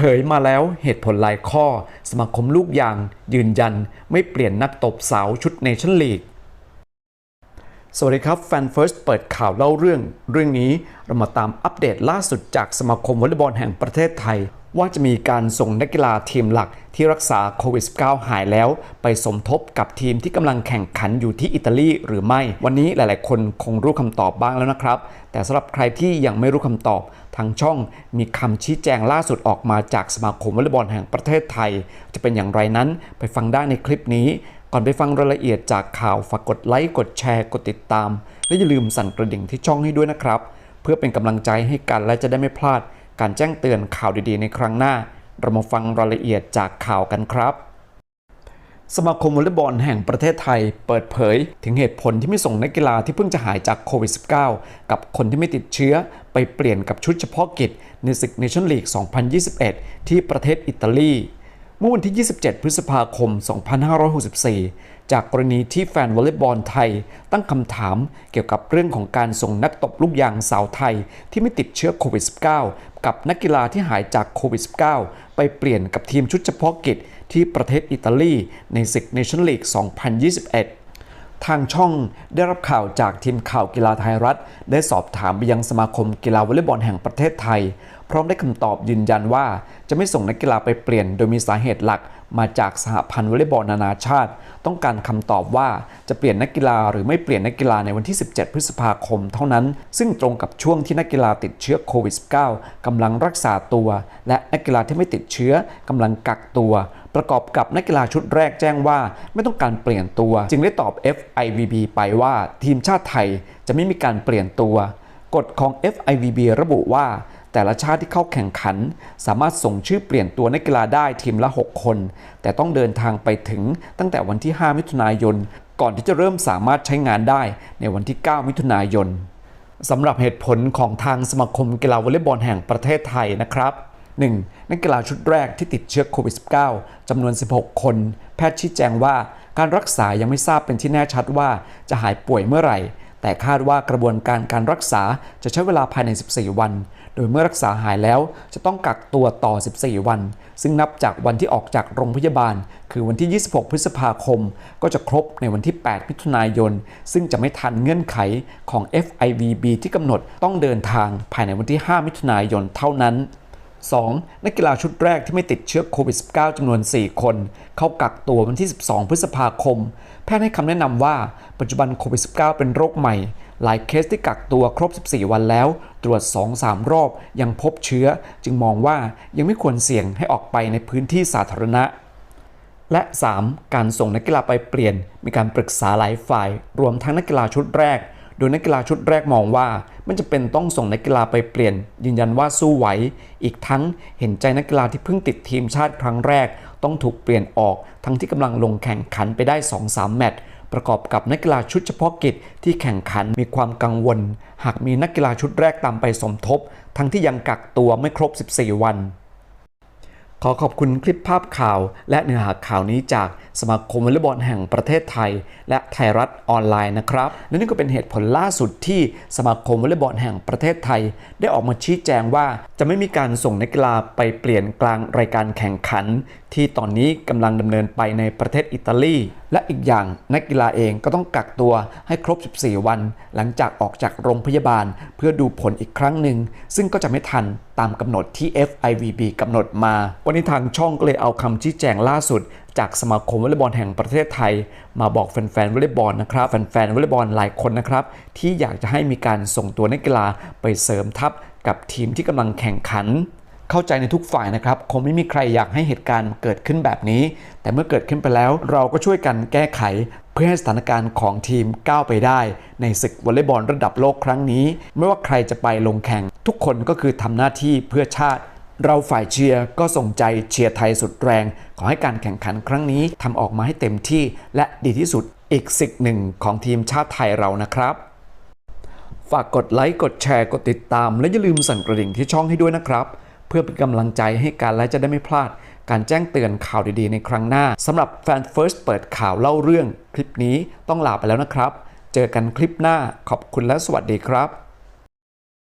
เผยมาแล้วเหตุผลหลายข้อ สมาคมลูกยางยืนยันไม่เปลี่ยนนักตบสาวชุดเนชั่นลีก สวัสดีครับ แฟนเฟิร์สเปิดข่าวเล่าเรื่อง เรื่องนี้เรามาตามอัปเดตล่าสุดจากสมาคมวอลเลย์บอลแห่งประเทศไทย ว่าจะมีการส่งนักกีฬาทีมหลักที่รักษาโควิด -19 หายแล้ว ไปสมทบกับทีมที่กำลังแข่งขันอยู่ที่อิตาลีหรือไม่ วันนี้หลายๆ คนคงรู้คำตอบบ้างแล้วนะครับ แต่สำหรับใครที่ยังไม่รู้คำตอบทางช่องมีคำชี้แจงล่าสุดออกมาจากสมาคมวอลเลย์บอลแห่งประเทศไทย จะเป็นอย่างไรนั้นไปฟังได้ในคลิปนี้ ก่อนไปฟังรายละเอียดจากข่าวฝากกดไลค์กดแชร์กดติดตาม และอย่าลืมสั่นกระดิ่งที่ช่องให้ด้วยนะครับ เพื่อเป็นกำลังใจให้กันและจะได้ไม่พลาด การแจ้งเตือนข่าวดีๆ ในครั้งหน้า เรามาฟังรายละเอียดจากข่าวกันครับ สมาคมวอลเลย์บอลแห่งประเทศไทย เปิดเผย ถึงเหตุผลที่ไม่ส่งนักกีฬาที่เพิ่งจะหายจากโควิด -19 กับคนที่ไม่ติดเชื้อ ไปเปลี่ยนกับชุดเฉพาะกิจในศึกเนชั่นลีก 2021 ที่ประเทศอิตาลี เมื่อวันที่ 27 พฤษภาคม 2564 จากกรณีที่แฟนวอลเลย์บอลไทย ตั้งคำถามเกี่ยวกับเรื่องของการส่งนักตบลูกยางสาวไทยที่ไม่ติดเชื้อโควิด -19 กับนักกีฬาที่หายจากโควิด -19 ไปเปลี่ยนกับทีมชุดเฉพาะกิจที่ประเทศอิตาลีในศึกเนชั่นลีก2021 ทางช่องได้รับข่าวจากทีมข่าวกีฬาไทยรัฐ ได้สอบถามไปยังสมาคมกีฬาวอลเลย์บอลแห่งประเทศไทย พร้อมได้คำตอบยืนยันว่า จะไม่ส่งนักกีฬาไปเปลี่ยน โดยมีสาเหตุหลักมาจากสหพันธ์วอลเลย์บอลนานาชาติ ต้องการคำตอบว่าจะเปลี่ยนนักกีฬาหรือไม่เปลี่ยนนักกีฬาในวันที่ 17 พฤษภาคมเท่านั้น ซึ่งตรงกับช่วงที่นักกีฬาติดเชื้อโควิด -19 กำลังรักษาตัว และนักกีฬาที่ไม่ติดเชื้อกำลังกักตัว ประกอบกับนักกีฬาชุดแรกแจ้งว่าไม่ต้องการเปลี่ยนตัว จึงได้ตอบ FIVB ไปว่าทีมชาติไทยจะไม่มีการเปลี่ยนตัว กฎของ FIVB ระบุว่า แต่ละชาติที่เข้าแข่งขัน สามารถส่งชื่อเปลี่ยนตัวนักกีฬาได้ทีมละ 6 คน แต่ต้องเดินทางไปถึงตั้งแต่วันที่ 5 มิถุนายน ก่อนที่จะเริ่มสามารถใช้งานได้ในวันที่ 9 มิถุนายนสำหรับเหตุผลของทางสมาคมกีฬาวอลเลย์บอลแห่งประเทศไทยนะครับ 1. นักกีฬาชุดแรกที่ติดเชื้อโควิด -19 จำนวน 16 คน แพทย์ชี้แจงว่าการรักษายังไม่ทราบเป็นที่แน่ชัดว่าจะหายป่วยเมื่อไหร่ แต่คาดว่ากระบวนการการรักษาจะใช้เวลาภายใน 14 วัน โดยเมื่อรักษาหายแล้วจะต้องกักตัวต่อ 14 วัน ซึ่งนับจากวันที่ออกจากโรงพยาบาล คือวันที่ 26 พฤษภาคม ก็จะครบในวันที่ 8 มิถุนายน ซึ่งจะไม่ทันเงื่อนไขของ FIVB ที่กำหนดต้องเดินทางภายในวันที่ 5 มิถุนายนเท่านั้น 2. นักกีฬาชุดแรกที่ไม่ติดเชื้อโควิด -19 จำนวน 4 คน เข้ากักตัววันที่ 12 พฤษภาคม แพทย์ให้คำแนะนำว่าปัจจุบันโควิด -19 เป็นโรคใหม่ หลายเคสที่กักตัวครบ 14 วันแล้ว ตรวจ 2-3 รอบยังพบเชื้อ จึงมองว่ายังไม่ควรเสี่ยงให้ออกไปในพื้นที่สาธารณะ และ 3. การส่งนักกีฬาไปเปลี่ยน มีการปรึกษาหลายฝ่าย รวมทั้งนักกีฬาชุดแรก โดยนักกีฬาชุดแรกมองว่าไม่จะเป็นต้องส่งนักกีฬาไปเปลี่ยน ยืนยันว่าสู้ไหว อีกทั้งเห็นใจนักกีฬาที่เพิ่งติดทีมชาติครั้งแรก ต้องถูกเปลี่ยนออก ทั้งที่กำลังลงแข่งขันไปได้ 2-3 แมตช์ประกอบกับนักกีฬาชุดเฉพาะกิจที่แข่งขันมีความกังวล หากมีนักกีฬาชุดแรกตามไปสมทบ ทั้งที่ยังกักตัวไม่ครบ 14 วัน ขอขอบคุณคลิปภาพข่าว และเนื้อหาข่าวนี้จากสมาคมวอลเลย์บอลแห่งประเทศไทย และไทยรัฐออนไลน์นะครับ และนี่ก็เป็นเหตุผลล่าสุดที่สมาคมวอลเลย์บอลแห่งประเทศไทย ได้ออกมาชี้แจงว่าจะไม่มีการส่งนักกีฬาไปเปลี่ยนกลางรายการแข่งขันที่ตอนนี้กำลังดำเนินไปในประเทศอิตาลี และอีกอย่างนักกีฬาเองก็ต้องกักตัวให้ครบ 14 วัน หลังจากออกจากโรงพยาบาล เพื่อดูผลอีกครั้งหนึ่ง ซึ่งก็จะไม่ทันตามกำหนดที่ FIVB กำหนดมา วันนี้ทางช่องก็เลยเอาคำชี้แจงล่าสุด จากสมาคมวอลเลย์บอลแห่งประเทศไทย มาบอกแฟนๆวอลเลย์บอลนะครับแฟนๆวอลเลย์บอลหลายคนนะครับที่อยากจะให้มีการส่งตัวนักกีฬาไปเสริมทัพกับทีมที่กำลังแข่งขัน เข้าใจในทุกฝ่ายนะครับ คงไม่มีใครอยากให้เหตุการณ์เกิดขึ้นแบบนี้ แต่เมื่อเกิดขึ้นไปแล้ว เราก็ช่วยกันแก้ไข เพื่อให้สถานการณ์ของทีมก้าวไปได้ ในศึกวอลเลย์บอลระดับโลกครั้งนี้ ไม่ว่าใครจะไปลงแข่ง ทุกคนก็คือทำหน้าที่เพื่อชาติ เราฝ่ายเชียร์ก็ส่งใจเชียร์ไทยสุดแรง ขอให้การแข่งขันครั้งนี้ทำออกมาให้เต็มที่ และดีที่สุดอีกสิกหนึ่งของทีมชาติไทยเรานะครับฝากกดไลค์ กดแชร์ กดติดตาม และอย่าลืมสั่นกระดิ่งที่ช่องให้ด้วยนะครับ เพื่อเป็นกำลังใจให้กันและจะได้ไม่พลาดการแจ้งเตือนข่าวดีๆ ในครั้งหน้าสำหรับแฟน First เปิดข่าวเล่าเรื่อง คลิปนี้ต้องลาไปแล้วนะครับ เจอกันคลิปหน้าขอบคุณและสวัสดีครับ